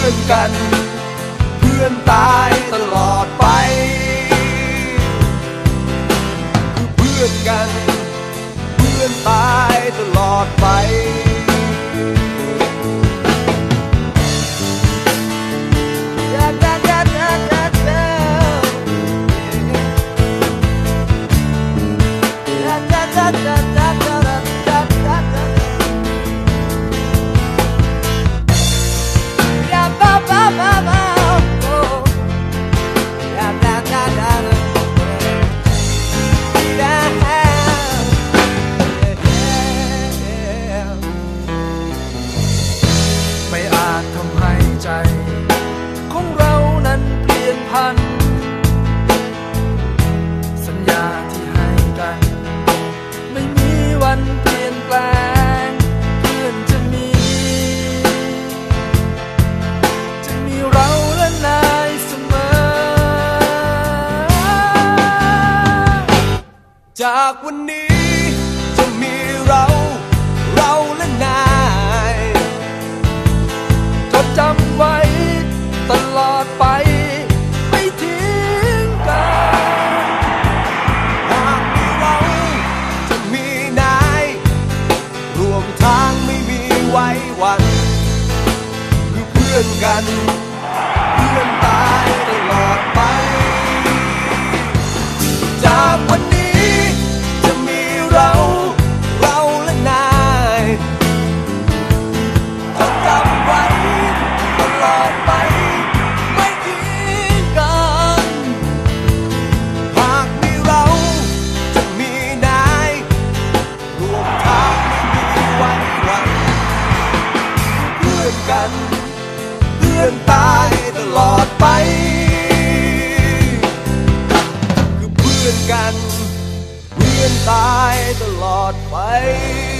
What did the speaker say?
พื่อนกัน เพื่อนตายตลอดไป คือเพื่อนกัน เพื่อนตายตลอดไปไม่ จากวันนี้จะมีเรา เราและนายจดจำไว้ตลอดไป ไม่ทิ้งกันหากมีเราจะมีนาย รวมทางไม่มีไว้วัน คือเพื่อนกัน คื